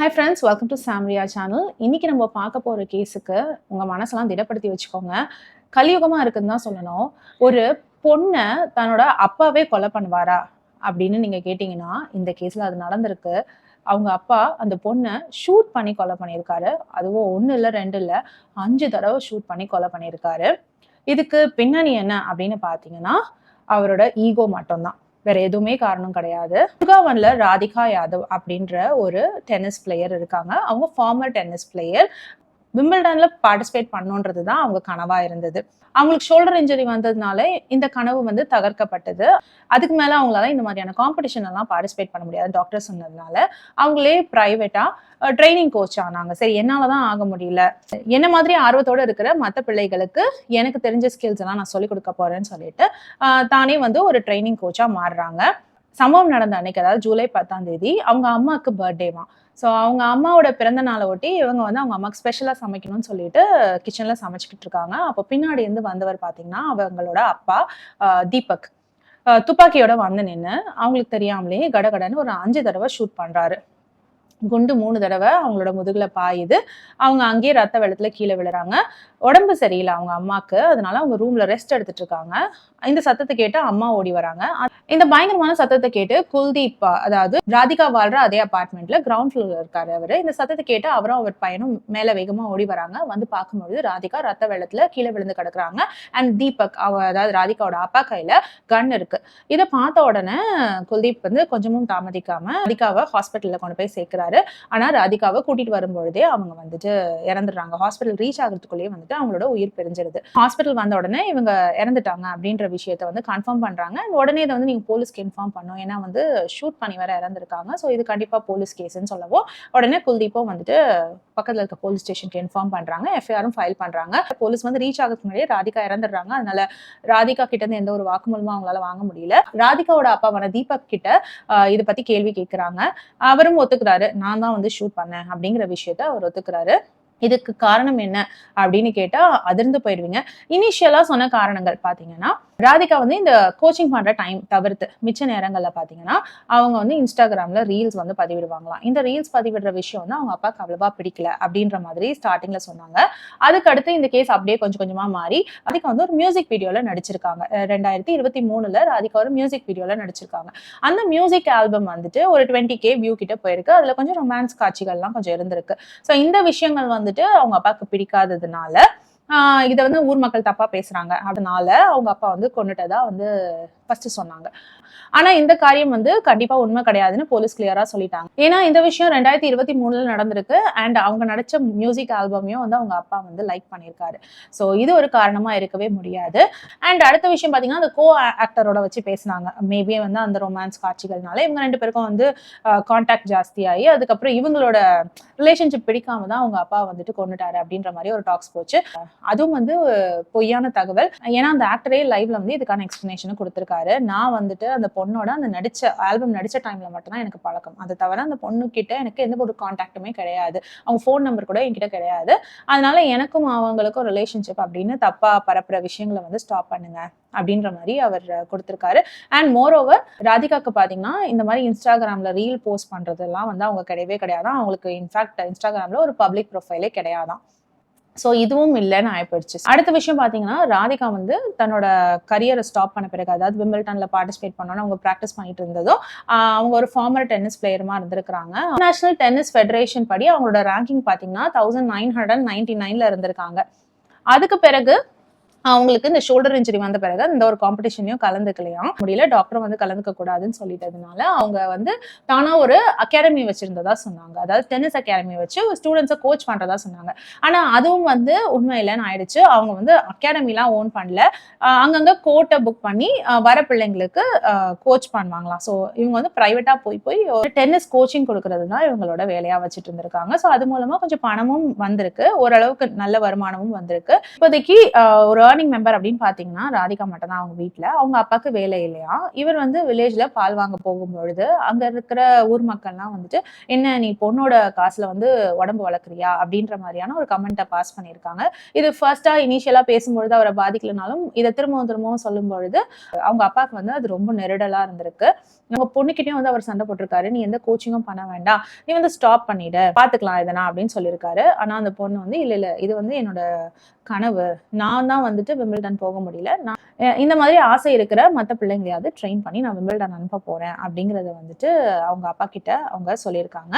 Hi friends welcome to Samriya channel இன்னைக்கு நம்ம பார்க்க போகிற கேஸுக்கு உங்கள் மனசெல்லாம் திடப்படுத்தி வச்சுக்கோங்க. கலியுகமாக இருக்குன்னு தான் சொல்லணும். ஒரு பொண்ணை தன்னோட அப்பாவே கொலை பண்ணுவாரா அப்படின்னு நீங்கள் கேட்டிங்கன்னா இந்த கேஸில் அது நடந்திருக்கு. அவங்க அப்பா அந்த பொண்ணை ஷூட் பண்ணி கொலை பண்ணியிருக்காரு. அதுவும் ஒன்று இல்லை ரெண்டு இல்லை அஞ்சு தடவை ஷூட் பண்ணி கொலை பண்ணியிருக்காரு. இதுக்கு பின்னணி என்ன அப்படின்னு பார்த்தீங்கன்னா அவரோட ஈகோ மட்டும்தான். வேற எதுவுமே காரணம் கிடையாது. துர்காவன்ல ராதிகா யாதவ் அப்படின்ற ஒரு டென்னிஸ் பிளேயர் இருக்காங்க. அவங்க ஃபார்மர் டென்னிஸ் பிளேயர் விம்பிள்டன்ல பார்ட்டிசிபேட் பண்ணுன்றது தான் அவங்க கனவா இருந்தது. அவங்களுக்கு ஷோல்டர் இன்ஜுரி வந்ததுனால இந்த கனவு வந்து தகர்க்கப்பட்டது. அதுக்கு மேல அவங்களால இந்த மாதிரியான காம்படிஷன் எல்லாம் பார்ட்டிசிபேட் பண்ண முடியாது டாக்டர் சொன்னதுனால. அவங்களே பிரைவேட்டா ட்ரைனிங் கோச் ஆனாங்க. சரி என்னால தான் ஆக முடியல. என்ன மாதிரி ஆர்வத்தோட இருக்கிற மற்ற பிள்ளைகளுக்கு எனக்கு தெரிஞ்ச ஸ்கில்ஸ் எல்லாம் நான் சொல்லிக் கொடுக்க போறேன்னு சொல்லிட்டு தானே வந்து ஒரு ட்ரைனிங் கோச்சா மாறுறாங்க. சம்பவம் நடந்த அன்னைக்கு அதாவது ஜூலை பத்தாம் தேதி அவங்க அம்மாவுக்கு பர்த்டேவா ஸோ அவங்க அம்மாவோட பிறந்த நாளை ஒட்டி இவங்க வந்து அவங்க அம்மாவுக்கு ஸ்பெஷலாக சமைக்கணும்னு சொல்லிட்டு கிச்சனில் சமைச்சிக்கிட்டு இருக்காங்க. அப்போ பின்னாடி இருந்து வந்தவர் பார்த்தீங்கன்னா அவங்களோட அப்பா தீபக். துப்பாக்கியோட வந்து நின்று அவங்களுக்கு தெரியாமலே கடகடன்னு ஒரு அஞ்சு தடவை ஷூட் பண்ணுறாரு குண்டு மூணு தடவை அவங்களோட முதுகில் பாயுது. அவங்க அங்கேயே ரத்த வெள்ளத்தில் கீழே விழுறாங்க. உடம்பு சரியில்லை அவங்க அம்மாவுக்கு அதனால அவங்க ரூமில் ரெஸ்ட் எடுத்துட்டு இருக்காங்க. இந்த சத்தத்தை கேட்டு அம்மா ஓடி வராங்க. இந்த பயங்கரமான சத்தத்தை கேட்டு குல்தீப் அதாவது ராதிகா வாழ்ற அதே அபார்ட்மெண்ட்ல கிரவுண்ட் ஃப்ளோர்ல இருக்காரு அவரு. இந்த சத்தத்தை கேட்டு அவரும் அவர் பையனும் மேல வேகமா ஓடி வராங்க. வந்து பார்க்கும்பொழுது ராதிகா ரத்த வெள்ளத்துல கீழே விழுந்து கிடக்குறாங்க. அண்ட் தீபக் அவ அதாவது ராதிகாவோட அப்பா கையில கன் இருக்கு. இதை பார்த்த உடனே குல்தீப் வந்து கொஞ்சமும் தாமதிக்காம ராதிகாவை ஹாஸ்பிட்டல்ல கொண்டு போய் சேர்க்கிறாரு. ஆனா ராதிகாவை கூட்டிட்டு வரும்பொழுதே அவங்க வந்துட்டு இறந்துடுறாங்க. ஹாஸ்பிட்டல் ரீச் ஆகிறதுக்குள்ளேயே வந்துட்டு அவங்களோட உயிர் பிரிஞ்சிருது. ஹாஸ்பிட்டல் வந்த உடனே இவங்க இறந்துட்டாங்க அப்படின்ற விஷயத்த வந்து கன்ஃபார்ம் பண்றாங்க. உடனே இதை வந்து நீங்க போலீஸ்க்கு இன்ஃபார்ம் பண்ணும் ஏன்னா வந்து ஷூட் பண்ணி வர இறந்துருக்காங்க. ஸோ இது கண்டிப்பாக போலீஸ் கேஸ்ன்னு சொல்லவும் உடனே குல்தீப்பும் வந்துட்டு பக்கத்தில் இருக்க போலீஸ் ஸ்டேஷனுக்கு இன்ஃபார்ம் பண்ணுறாங்க எஃப்ஐஆரும் ஃபைல் பண்ணுறாங்க போலீஸ் வந்து ரீச் ஆகிறதுக்கு முன்னாடியே ராதிகா இறந்துடுறாங்க. அதனால ராதிகா கிட்ட இருந்து எந்த ஒரு வாக்குமூலமும் அவங்களால வாங்க முடியல. ராதிகாவோட அப்பாவான தீபக் கிட்ட இதை பற்றி கேள்வி கேட்குறாங்க அவரும் ஒத்துக்கிறாரு. நான் தான் வந்து ஷூட் பண்ணேன் அப்படிங்கிற விஷயத்த அவர் ஒத்துக்கிறாரு. இதுக்கு காரணம் என்ன அப்படின்னு கேட்டால் அதிர்ந்து போயிடுவீங்க இனிஷியலாக சொன்ன காரணங்கள் பார்த்தீங்கன்னா ராதிகா வந்து இந்த கோச்சிங் பண்ற டைம் தவிர்த்து மிச்ச நேரங்கள்ல பாத்தீங்கன்னா அவங்க வந்து இன்ஸ்டாகிராம்ல ரீல்ஸ் வந்து பதிவிடுவாங்களாம். இந்த ரீல்ஸ் பதிவிடுற விஷயம் வந்து அவங்க அப்பாவுக்கு அவ்வளவா பிடிக்கல அப்படின்ற மாதிரி ஸ்டார்டிங்ல சொன்னாங்க. அதுக்கு அடுத்து இந்த கேஸ் அப்படியே கொஞ்சம் கொஞ்சமா மாறி ராதிகா வந்து ஒரு மியூசிக் வீடியோல நடிச்சிருக்காங்க. ரெண்டாயிரத்தி இருபத்தி மூணுல ராதிகா ஒரு மியூசிக் வீடியோல நடிச்சிருக்காங்க. அந்த மியூசிக் ஆல்பம் வந்துட்டு ஒரு டுவெண்ட்டி கே வியூ கிட்ட போயிருக்கு. அதுல கொஞ்சம் ரொமான்ஸ் காட்சிகள்லாம் கொஞ்சம் இருந்திருக்கு. ஸோ இந்த விஷயங்கள் வந்துட்டு அவங்க அப்பாவுக்கு பிடிக்காததுனால இதை வந்து ஊர் மக்கள் தப்பா பேசுறாங்க அதனால அவங்க அப்பா வந்து கொண்டுட்டதா வந்து ஃபர்ஸ்ட் சொன்னாங்க. ஆனா இந்த காரியம் வந்து கண்டிப்பா உண்மை கிடையாதுன்னு போலீஸ் கிளியரா சொல்லிட்டாங்க. ஏன்னா இந்த விஷயம் ரெண்டாயிரத்தி இருபத்தி மூணுல நடந்திருக்கு அண்ட் அவங்க நடிச்ச மியூசிக் ஆல்பமையும் வந்து அவங்க அப்பா வந்து லைக் பண்ணியிருக்காரு. ஸோ இது ஒரு காரணமா இருக்கவே முடியாது. அண்ட் அடுத்த விஷயம் பாத்தீங்கன்னா அந்த கோ ஆக்டரோட வச்சு பேசினாங்க. மேபி வந்து அந்த ரொமான்ஸ் காட்சிகள்னால இவங்க ரெண்டு பேருக்கும் வந்து கான்டாக்ட் ஜாஸ்தியாகி அதுக்கப்புறம் இவங்களோட ரிலேஷன்ஷிப் பிடிக்காம தான் அவங்க அப்பா வந்துட்டு கொண்டுட்டாரு அப்படின்ற மாதிரி ஒரு டாக்ஸ் போச்சு. அதுவும் வந்து பொய்யான தகவல். ஏன்னா அந்த ஆக்டரே லைவ்ல வந்து இதுக்கான எக்ஸ்பிளனேஷனும் கொடுத்துருக்காரு. நான் வந்துட்டு அந்த பொண்ணோட அந்த நடிச்ச ஆல்பம் நடிச்ச டைம்ல மட்டும்தான் எனக்கு பழக்கம். அதை தவிர அந்த பொண்ணு கிட்ட எனக்கு எந்த ஒரு கான்டாக்டுமே கிடையாது. அவங்க ஃபோன் நம்பர் கூட என்கிட்ட கிடையாது. அதனால எனக்கும் அவங்களுக்கும் ரிலேஷன்ஷிப் அப்படின்னு தப்பா பரப்புற விஷயங்களை வந்து ஸ்டாப் பண்ணுங்க அப்படின்ற மாதிரி அவர் கொடுத்துருக்காரு. அண்ட் மோர் ஓவர் ராதிகாக்கு பார்த்தீங்கன்னா இந்த மாதிரி இன்ஸ்டாகிராம்ல ரீல் போஸ்ட் பண்றதெல்லாம் வந்து அவங்க கிடையவே கிடையாது. அவங்களுக்கு இன்ஃபேக்ட் இன்ஸ்டாகிராம்ல ஒரு பப்ளிக் ப்ரொஃபைலே கிடையாதான். ஸோ இதுவும் இல்லைன்னு ஆயிப்போச்சு அடுத்த விஷயம் பார்த்தீங்கன்னா ராதிகா வந்து தன்னோட கரியரை ஸ்டாப் பண்ண பிறகு அதாவது விம்பிள்டனில் பார்ட்டிசிபேட் பண்ணோன்னு அவங்க ப்ராக்டிஸ் பண்ணிட்டு இருந்ததோ அவங்க ஒரு ஃபார்மர் டென்னிஸ் பிளேயருமா இருந்திருக்காங்க நேஷனல் டென்னிஸ் ஃபெடரேஷன் படி அவங்களோட ரேங்கிங் பார்த்தீங்கன்னா தௌசண்ட் நைன் ஹண்ட்ரட் நைன்டி நைனில் இருந்திருக்காங்க. அதுக்கு பிறகு அவங்களுக்கு இந்த ஷோல்டர் இன்ஜுரி வந்த பிறகு இந்த ஒரு காம்படிஷன்லையும் கலந்துக்கலையாம். முடியல டாக்டர் வந்து கலந்துக்க கூடாதுன்னு சொல்லிட்டதுனால அவங்க வந்து தானா ஒரு அகாடமி வச்சிருந்ததா சொன்னாங்க. அதாவது டென்னிஸ் அகாடமி வச்சு ஸ்டூடெண்ட்ஸை கோச் பண்றதா சொன்னாங்க. ஆனா அதுவும் வந்து உண்மை இல்லைன்னு ஆயிடுச்சு. அவங்க வந்து அகாடமிலாம் ஓன் பண்ணல. அங்கங்க கோட்டை புக் பண்ணி வர பிள்ளைங்களுக்கு கோச் பண்ணுவாங்களாம். ஸோ இவங்க வந்து ப்ரைவேட்டா போய் போய் ஒரு டென்னிஸ் கோச்சிங் கொடுக்கறது தான் இவங்களோட வேலையா வச்சுட்டு இருந்திருக்காங்க. ஸோ அது மூலமா கொஞ்சம் பணமும் வந்திருக்கு. ஓரளவுக்கு நல்ல வருமானமும் வந்திருக்கு. இப்போதைக்கு ஒரு ஏர்னிங் மெம்பர் அப்படின்னு பார்த்தீங்கன்னா ராதிகா மட்டும் தான் அவங்க வீட்டில் அவங்க அப்பாவுக்கு வேலை இல்லையா? இவர் வந்து வில்லேஜில் பால் வாங்க போகும்பொழுது அங்கே இருக்கிற ஊர் மக்கள்லாம் வந்துட்டு என்ன நீ பொண்ணோட காசில் வந்து உடம்பு வளர்க்குறியா? அப்படின்ற மாதிரியான ஒரு கமெண்ட்டை பாஸ் பண்ணியிருக்காங்க. இது ஃபர்ஸ்ட்டாக இனிஷியலாக பேசும்பொழுது அவரை பாதிக்கலனாலும் இதை திரும்பவும் திரும்பவும் சொல்லும் பொழுது அவங்க அப்பாவுக்கு வந்து அது ரொம்ப நெருடலாக இருந்திருக்கு. நம்ம பொண்ணுக்கிட்டயும் வந்து அவர் சண்டை போட்டிருக்காரு. நீ எந்த கோச்சிங்கும் பண்ண வேண்டாம். நீ வந்து ஸ்டாப் பண்ணிட. பாத்துக்கலாம் இதனா அப்படின்னு சொல்லியிருக்காரு. ஆனா அந்த பொண்ணு வந்து இல்ல இல்ல இது வந்து என்னோட கனவு. நான் தான் வந்துட்டு விம்பிள்டன் போக முடியல. நான் இந்த மாதிரி ஆசை இருக்கிற மற்ற பிள்ளைங்களையாவது ட்ரெயின் பண்ணி நான் விம்பிள்டன் அனுப்ப போகிறேன் அப்படிங்கறத வந்துட்டு அவங்க அப்பா கிட்ட அவங்க சொல்லியிருக்காங்க.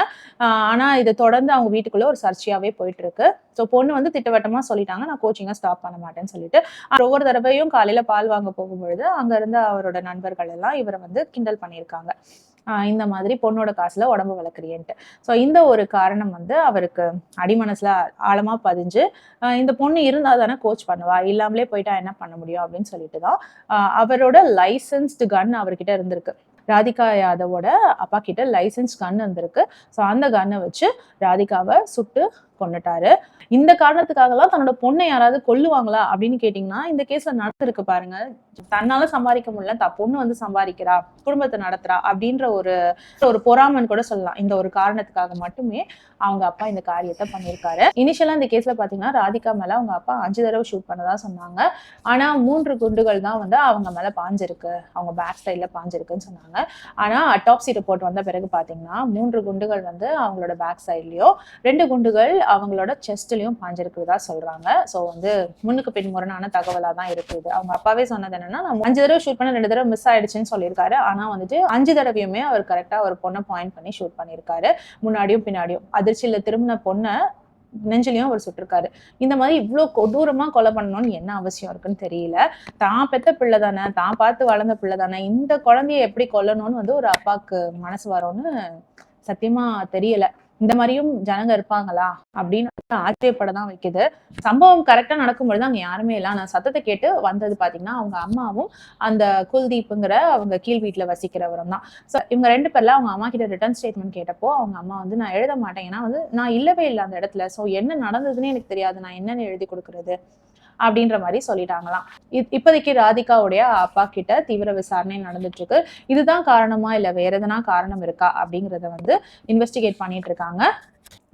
ஆனால் இதை இது தொடர்ந்து அவங்க வீட்டுக்குள்ளே ஒரு சர்ச்சையாகவே போயிட்டு இருக்கு ஸோ பொண்ணு வந்து திட்டவட்டமாக சொல்லிட்டாங்க நான் கோச்சிங்கை ஸ்டாப் பண்ண மாட்டேன்னு சொல்லிட்டு. ஒவ்வொரு தடவையும் காலையில் பால் வாங்க போகும்பொழுது அங்கேருந்து அவரோட நண்பர்கள் எல்லாம் இவரை வந்து கிண்டல் பண்ணியிருக்காங்க. இந்த மாதிரி பொண்ணோட காசுல உடம்பு வளர்க்குறியன்ட்டு. ஸோ இந்த ஒரு காரணம் வந்து அவருக்கு அடிமனசுல ஆழமா பதிஞ்சு இந்த பொண்ணு இருந்தா தானே கோச் பண்ணுவா? இல்லாமலே போயிட்டா என்ன பண்ண முடியும்? அப்படின்னு சொல்லிட்டு தான் ஆஹ் அவரோட லைசன்ஸ்டு கன் அவர்கிட்ட இருந்திருக்கு. ராதிகா யாதவோட அப்பா கிட்ட லைசன்ஸ் கன் இருந்திருக்கு ஸோ அந்த கன்னை வச்சு ராதிகாவை சுட்டு கொண்டுட்டாரு இந்த காரணத்துக்காகலாம் தன்னோட பொண்ணை யாராவது கொல்லுவாங்களா அப்படின்னு கேட்டிங்கன்னா இந்த கேஸ்ல நடந்திருக்கு பாருங்க. தன்னால சம்பாதிக்க முடியல த பொண்ணு வந்து சம்பாதிக்கிறா குடும்பத்தை நடத்துறா அப்படின்ற ஒரு ஒரு பொறாமன் கூட சொல்லலாம். இந்த ஒரு காரணத்துக்காக மட்டுமே அவங்க அப்பா இந்த காரியத்தை பண்ணியிருக்காரு. இனிஷியலா இந்த கேஸ்ல பாத்தீங்கன்னா ராதிகா மேல அவங்க அப்பா அஞ்சு தடவை ஷூட் பண்ணதா சொன்னாங்க. ஆனா மூன்று குண்டுகள் தான் வந்து அவங்க மேல பாஞ்சிருக்கு. அவங்க பேக் சைட்ல பாஞ்சிருக்குன்னு சொன்னாங்க. ஆனால் அட்டாப்சி ரிப்போர்ட் வந்த பிறகு பார்த்தீங்கன்னா மூன்று குண்டுகள் வந்து அவங்களோட பேக் சைட்லேயோ ரெண்டு குண்டுகள் அவங்களோட செஸ்ட்லேயும் பாஞ்சிருக்கிறதா சொல்கிறாங்க ஸோ வந்து முன்னுக்கு பின் முரணான தகவலாக தான் இருக்குது. அவங்க அப்பாவே சொன்னது என்னன்னா நான் அஞ்சு தடவை ஷூட் பண்ண ரெண்டு தடவை மிஸ் ஆயிடுச்சுன்னு சொல்லியிருக்காரு. ஆனால் வந்துட்டு அஞ்சு தடவையுமே அவர் கரெக்டாக ஒரு பொண்ணை பாயிண்ட் பண்ணி ஷூட் பண்ணியிருக்காரு. முன்னாடியும் பின்னாடியும் அதிர்ச்சியில் திரும்பின பொண்ணை நெஞ்சிலையும் அவர் சுட்டிருக்காரு. இந்த மாதிரி இவ்வளோ கொடூரமாக கொலை பண்ணணும்னு என்ன அவசியம் இருக்குன்னு தெரியல. தான் பெத்த பிள்ளை தானே தான் பார்த்து வளர்ந்த பிள்ளை தானே இந்த குழந்தைய எப்படி கொல்லணும்னு வந்து ஒரு அப்பாவுக்கு மனசு வரும்னு சத்தியமா தெரியல. இந்த மாதிரியும் ஜனங்க இருப்பாங்களா? அப்படின்னு ஆச்சரியப்பட தான் வைக்குது. சம்பவம் கரெக்டா நடக்கும்பொழுது அங்க யாருமே இல்லை. நான் சத்தத்தை கேட்டு வந்தது பாத்தீங்கன்னா அவங்க அம்மாவும் அந்த குல்தீப்புங்கிற அவங்க கீழ் வீட்டுல வசிக்கிறவரும் தான். ஸோ இவங்க ரெண்டு பேர்ல அவங்க அம்மா கிட்ட ரிட்டர்ன் ஸ்டேட்மெண்ட் கேட்டப்போ அவங்க அம்மா வந்து நான் எழுத மாட்டேன். ஏன்னா வந்து நான் இல்லவே இல்லை அந்த இடத்துல. ஸோ என்ன நடந்ததுன்னு எனக்கு தெரியாது. நான் என்னன்னு எழுதி கொடுக்கறது? அப்படின்ற மாதிரி சொல்லிட்டாங்களாம். இப்- இப்போதைக்கு ராதிகாவுடைய அப்பா கிட்ட தீவிர விசாரணை நடந்துட்டு இருக்கு இதுதான் காரணமா இல்ல வேற எதனா காரணம் இருக்கா அப்படிங்கறத வந்து இன்வெஸ்டிகேட் பண்ணிட்டு இருக்காங்க.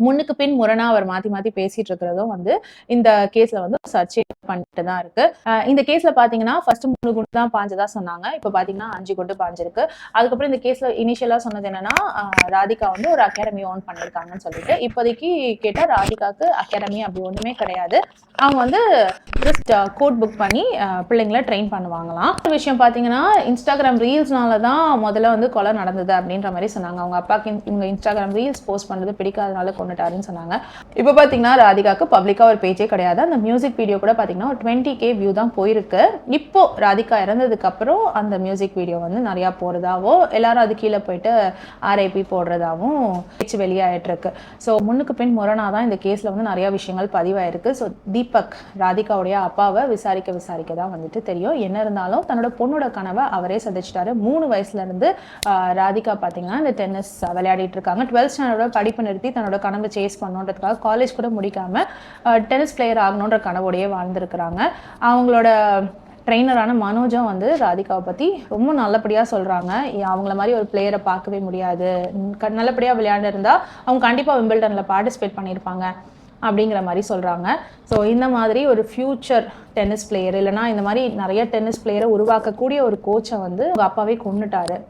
முன்னுக்கு பின் முரணா அவர் மாத்தி மாத்தி பேசிட்டு இருக்கிறதும் வந்து இந்த கேஸ்ல வந்து சர்ச்சை பண்ணிட்டு தான் இருக்கு. இந்த கேஸ்ல பாத்தீங்கன்னா ஃபர்ஸ்ட் மூணு குண்டு தான் பாஞ்சதா சொன்னாங்க. இப்ப பாத்தீங்கன்னா அஞ்சு குண்டு பாஞ்சிருக்கு. அதுக்கப்புறம் இந்த கேஸ்ல இனிஷியலா சொன்னது என்னன்னா ராதிகா வந்து ஒரு அகாடமி ஓன் பண்ணிருக்காங்கன்னு சொல்லிட்டு இப்போதைக்கு கேட்டா ராதிகாக்கு அகாடமி அப்படி ஒண்ணுமே கிடையாது. அவங்க வந்து ஜஸ்ட் கோட் புக் பண்ணி பிள்ளைங்களை ட்ரெயின் பண்ணுவாங்களாம். ஒரு விஷயம் பார்த்தீங்கன்னா இன்ஸ்டாகிராம் ரீல்ஸ்னால தான் முதல்ல வந்து கொலை நடந்தது அப்படின்ற மாதிரி சொன்னாங்க. அவங்க அப்பாக்கு இவங்க இன்ஸ்டாகிராம் ரீல்ஸ் போஸ்ட் பண்ணுறது பிடிக்காதனால கொண்டுட்டாருன்னு சொன்னாங்க. இப்போ பார்த்தீங்கன்னா ராதிகாக்கு பப்ளிக்காக ஒரு பேஜே கிடையாது. அந்த மியூசிக் வீடியோ கூட பார்த்தீங்கன்னா ஒரு டுவெண்ட்டி கே வியூ தான் போயிருக்கு. இப்போ ராதிகா இறந்ததுக்கப்புறம் அந்த மியூசிக் வீடியோ வந்து நிறையா போகிறதாவோ எல்லாரும் அது கீழே போயிட்டு ஆர்ஐபி போடுறதாவும் பேச்சு வெளியாயிட்டு இருக்கு ஸோ முன்னுக்கு பின் முரணாக தான் இந்த கேஸில் வந்து நிறையா விஷயங்கள் பதிவாயிருக்கு. ஸோ தீபக் ராதிகாவுடைய அப்பாவை விசாரிக்க விசாரிக்க தான் வந்துட்டு தெரியும். என்ன இருந்தாலும் தன்னோட பொண்ணோட கனவை அவரே சந்திச்சிட்டாரு. மூணு வயசுல இருந்து ராதிகா பார்த்தீங்கன்னா இந்த டென்னிஸ் விளையாடிட்டு இருக்காங்க. டுவெல்த் ஸ்டாண்டர்டோட படிப்பு நிறுத்தி தன்னோட கனவை சேஸ் பண்ணுன்றதுக்காக காலேஜ் கூட முடிக்காம டென்னிஸ் பிளேயர் ஆகணுன்ற கனவோடையே வாழ்ந்துருக்கிறாங்க. அவங்களோட ட்ரெயினரான மனோஜும் வந்து ராதிகாவை பற்றி ரொம்ப நல்லபடியாக சொல்கிறாங்க அவங்கள மாதிரி ஒரு பிளேயரை பார்க்கவே முடியாது. நல்லபடியாக க- விளையாண்டு அவங்க கண்டிப்பாக விம்பிள்டனில் பார்ட்டிசிபேட் பண்ணியிருப்பாங்க அப்படிங்கிற மாதிரி சொல்கிறாங்க ஸோ இந்த மாதிரி ஒரு ஃப்யூச்சர் டென்னிஸ் பிளேயர் இல்லைனா இந்த மாதிரி நிறைய டென்னிஸ் பிளேயரை உருவாக்கக்கூடிய ஒரு கோச்சை வந்து அவங்க அப்பாவே கொண்டுட்டாரு.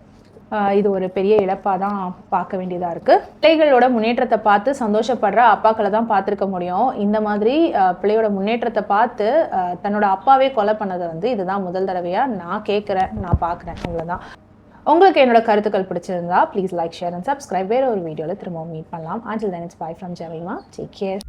இது ஒரு பெரிய இழப்பாக தான் பார்க்க வேண்டியதாக இருக்குது பிள்ளைகளோட முன்னேற்றத்தை பார்த்து சந்தோஷப்படுற அப்பாக்களை தான் பார்த்துருக்க முடியும். இந்த மாதிரி பிள்ளையோட முன்னேற்றத்தை பார்த்து தன்னோட அப்பாவே கொலை பண்ணதை வந்து இதுதான் முதல் தடவையாக நான் கேட்குறேன் நான் பார்க்குறேன். அவ்வளோதான் உங்களுக்கு என்னோட கருத்துக்கள் பிடிச்சிருந்தா please like share and subscribe வேறு ஒரு வீடியோவில் திரும்பவும் மீட் பண்ணலாம். Until then it's bye from Jevima take care